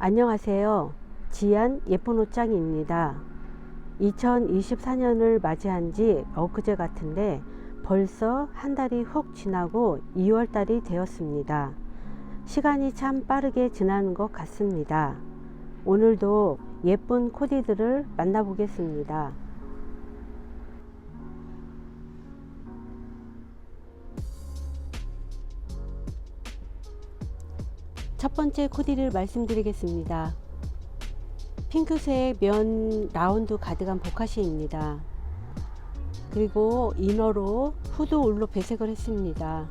안녕하세요. 지안 예쁜 옷장입니다. 2024년을 맞이한 지 엊그제 같은데 벌써 한 달이 훅 지나고 2월 달이 되었습니다. 시간이 참 빠르게 지나는 것 같습니다. 오늘도 예쁜 코디들을 만나보겠습니다. 번째 코디를 말씀드리겠습니다. 핑크색 면 라운드 가드건 보카시입니다. 그리고 이너로 후드 울로 배색을 했습니다.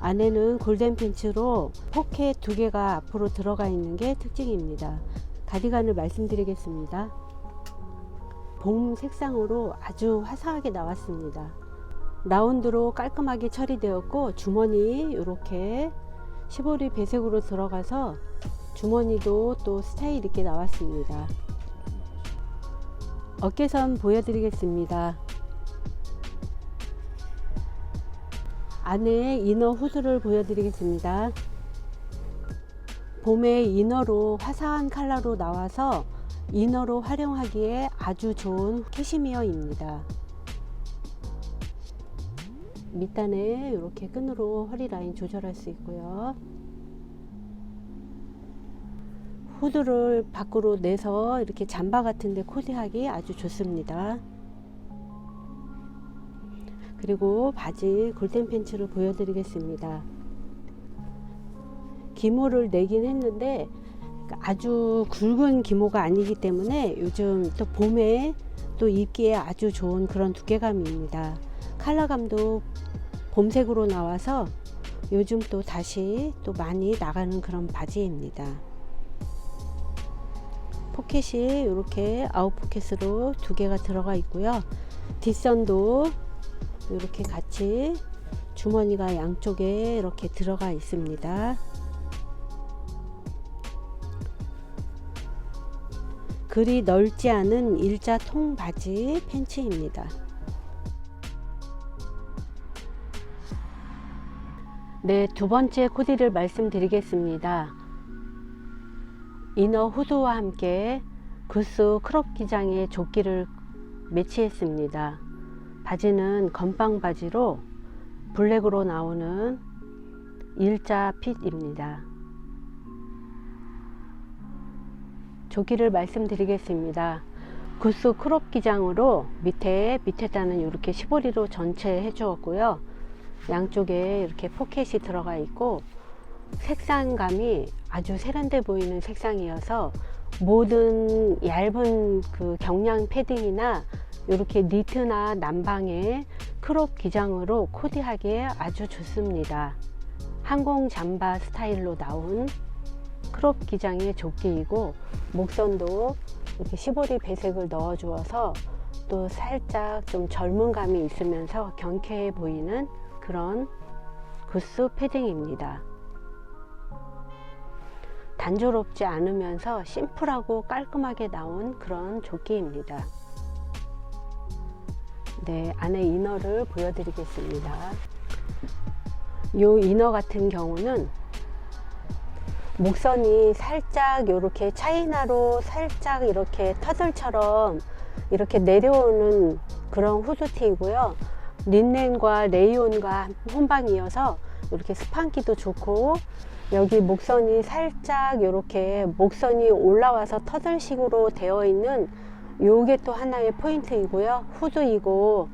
안에는 골덴 핀츠로 포켓 두 개가 앞으로 들어가 있는 게 특징입니다. 가디건을 말씀드리겠습니다. 봄 색상으로 아주 화사하게 나왔습니다. 라운드로 깔끔하게 처리되었고 주머니 이렇게 시보리 배색으로 들어가서 주머니도 또 스타일 있게 나왔습니다. 어깨선 보여드리겠습니다. 안에 이너 후드를 보여드리겠습니다. 봄에 이너로 화사한 컬러로 나와서 이너로 활용하기에 아주 좋은 캐시미어입니다. 밑단에 이렇게 끈으로 허리 라인 조절할 수 있고요. 후드를 밖으로 내서 이렇게 잠바 같은데 코디하기 아주 좋습니다. 그리고 바지 골덴 팬츠를 보여드리겠습니다. 기모를 내긴 했는데 아주 굵은 기모가 아니기 때문에 요즘 또 봄에 또 입기에 아주 좋은 그런 두께감입니다. 컬러감도 봄색으로 나와서 요즘 또 다시 또 많이 나가는 그런 바지입니다. 포켓이 이렇게 아웃 포켓으로 두 개가 들어가 있고요. 뒷선도 이렇게 같이 주머니가 양쪽에 이렇게 들어가 있습니다. 그리 넓지 않은 일자 통 바지 팬츠입니다. 네, 두 번째 코디를 말씀드리겠습니다. 이너 후드와 함께 구스 크롭 기장의 조끼를 매치했습니다. 바지는 건빵 바지로 블랙으로 나오는 일자 핏입니다. 조끼를 말씀드리겠습니다. 구스 크롭 기장으로 밑에 밑에다는 이렇게 시보리로 전체 해주었고요. 양쪽에 이렇게 포켓이 들어가 있고 색상감이 아주 세련돼 보이는 색상이어서 모든 얇은 그 경량 패딩이나 이렇게 니트나 남방에 크롭 기장으로 코디하기에 아주 좋습니다. 항공 잠바 스타일로 나온 크롭 기장의 조끼이고 목선도 이렇게 시보리 배색을 넣어 주어서 또 살짝 좀 젊은 감이 있으면서 경쾌해 보이는 그런 구스 패딩입니다. 단조롭지 않으면서 심플하고 깔끔하게 나온 그런 조끼입니다. 네, 안에 이너를 보여드리겠습니다. 이 이너 같은 경우는 목선이 살짝 이렇게 차이나로 살짝 이렇게 터들처럼 이렇게 내려오는 그런 후드티이고요. 린넨과 레이온과 혼방이어서 이렇게 스판기도 좋고 여기 목선이 살짝 이렇게 목선이 올라와서 터들식으로 되어 있는 요게 또 하나의 포인트이고요. 후드이고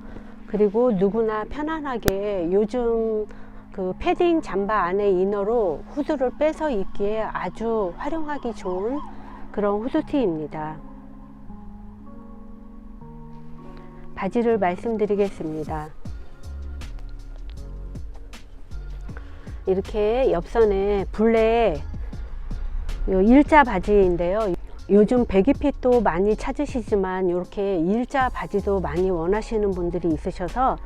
그리고 누구나 편안하게 요즘 그 패딩 잠바 안에 이너로 후드를 빼서 입기에 아주 활용하기 좋은 그런 후드티입니다. 바지를 말씀드리겠습니다. 이렇게 옆선에 블랙 요 일자 바지인데요. 요즘 베기핏도 많이 찾으시지만 이렇게 일자 바지도 많이 원하시는 분들이 있으셔서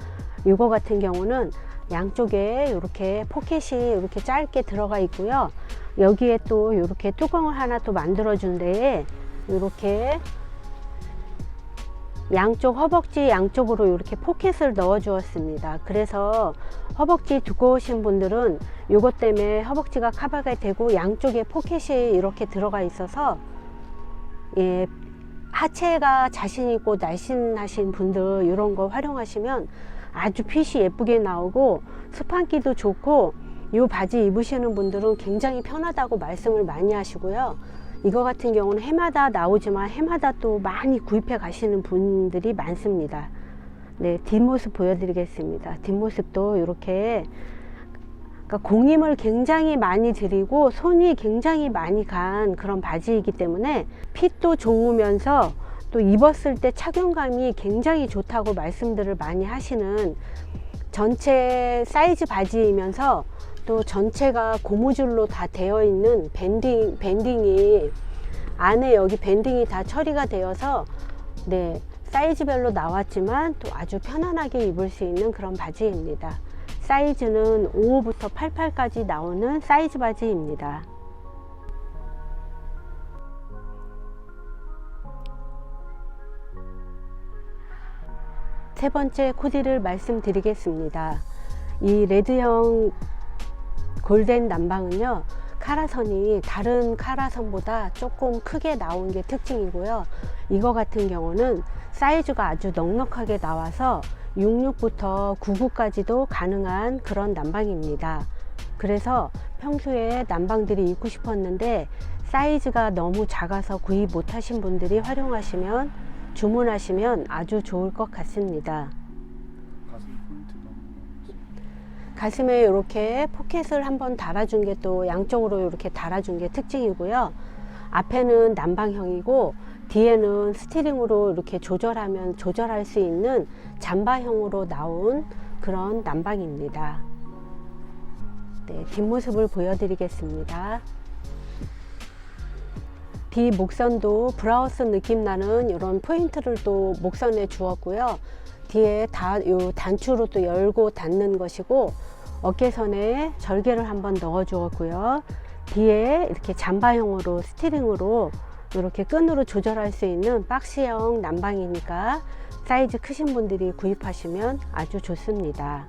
이거 같은 경우는 양쪽에 이렇게 포켓이 이렇게 짧게 들어가 있고요. 여기에 또 이렇게 뚜껑을 하나 또 만들어 준 데에 이렇게 양쪽 허벅지 양쪽으로 이렇게 포켓을 넣어 주었습니다. 그래서 허벅지 두꺼우신 분들은 이것 때문에 허벅지가 커버가 되고 양쪽에 포켓이 이렇게 들어가 있어서 예, 하체가 자신 있고 날씬하신 분들 이런 거 활용하시면 아주 핏이 예쁘게 나오고 스판기도 좋고 이 바지 입으시는 분들은 굉장히 편하다고 말씀을 많이 하시고요. 이거 같은 경우는 해마다 나오지만 해마다 또 많이 구입해 가시는 분들이 많습니다. 네, 뒷모습 보여드리겠습니다. 뒷모습도 이렇게 그러니까 공임을 굉장히 많이 드리고 손이 굉장히 많이 간 그런 바지이기 때문에 핏도 좋으면서 또 입었을 때 착용감이 굉장히 좋다고 말씀들을 많이 하시는 전체 사이즈 바지이면서 또 전체가 고무줄로 다 되어 있는 밴딩, 밴딩이 안에 여기 밴딩이 다 처리가 되어서 네, 사이즈별로 나왔지만 또 아주 편안하게 입을 수 있는 그런 바지입니다. 사이즈는 5호부터 88까지 나오는 사이즈 바지입니다. 세 번째 코디를 말씀드리겠습니다. 이 레드형 골덴 남방은요, 카라선이 다른 카라선보다 조금 크게 나온 게 특징이고요. 이거 같은 경우는 사이즈가 아주 넉넉하게 나와서 66부터 99까지도 가능한 그런 난방입니다. 그래서 평소에 난방들이 입고 싶었는데 사이즈가 너무 작아서 구입 못하신 분들이 활용하시면 주문하시면 아주 좋을 것 같습니다. 가슴 포인트 너무 가슴에 이렇게 포켓을 한번 달아준 게 또 양쪽으로 이렇게 달아준 게 특징이고요. 앞에는 난방형이고 뒤에는 스티링으로 이렇게 조절하면 조절할 수 있는 잠바형으로 나온 그런 난방입니다. 네, 뒷모습을 보여드리겠습니다. 뒤 목선도 브라우스 느낌 나는 이런 포인트를 또 목선에 주었고요. 뒤에 다, 요 단추로 또 열고 닫는 것이고, 어깨선에 절개를 한번 넣어 주었고요. 뒤에 이렇게 잠바형으로 스티링으로 이렇게 끈으로 조절할 수 있는 박스형 난방이니까 사이즈 크신 분들이 구입하시면 아주 좋습니다.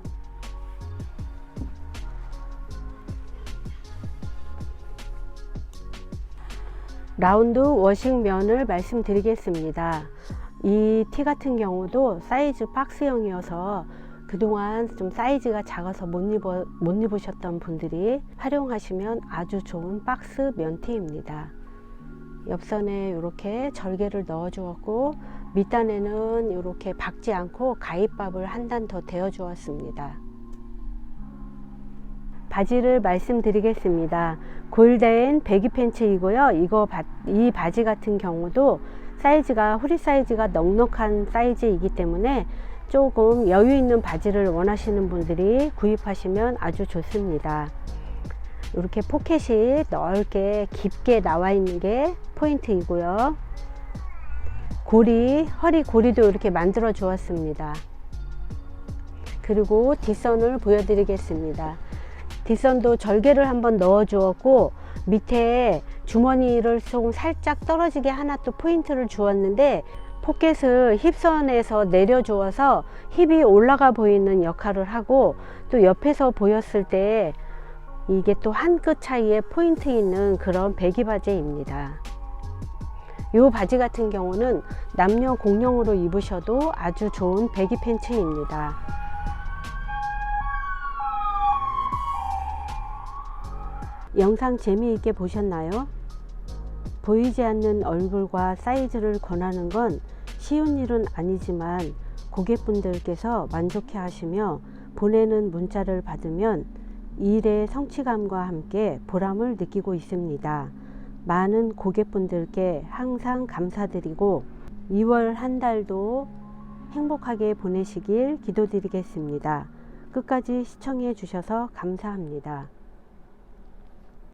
라운드 워싱면을 말씀드리겠습니다. 이 티 같은 경우도 사이즈 박스형이어서 그동안 좀 사이즈가 작아서 못, 입어, 못 입으셨던 분들이 활용하시면 아주 좋은 박스 면티입니다. 옆선에 이렇게 절개를 넣어 주었고 밑단에는 이렇게 박지 않고 가입밥을 한 단 더 데워 주었습니다. 바지를 말씀드리겠습니다. 골덴 배기 팬츠이고요. 이거 바, 이 바지 같은 경우도 사이즈가 후리 사이즈가 넉넉한 사이즈이기 때문에 조금 여유 있는 바지를 원하시는 분들이 구입하시면 아주 좋습니다. 이렇게 포켓이 넓게 깊게 나와 있는 게 포인트이고요. 고리, 허리 고리도 이렇게 만들어 주었습니다. 그리고 뒷선을 보여드리겠습니다. 뒷선도 절개를 한번 넣어 주었고 밑에 주머니를 조금 살짝 떨어지게 하나 또 포인트를 주었는데 포켓을 힙선에서 내려 주어서 힙이 올라가 보이는 역할을 하고 또 옆에서 보였을 때 이게 또 한 끗 차이에 포인트 있는 그런 배기 바지입니다. 이 바지 같은 경우는 남녀 공용으로 입으셔도 아주 좋은 배기 팬츠입니다. 영상 재미있게 보셨나요? 보이지 않는 얼굴과 사이즈를 권하는 건 쉬운 일은 아니지만 고객분들께서 만족해 하시며 보내는 문자를 받으면 일의 성취감과 함께 보람을 느끼고 있습니다. 많은 고객분들께 항상 감사드리고 2월 한 달도 행복하게 보내시길 기도드리겠습니다. 끝까지 시청해 주셔서 감사합니다.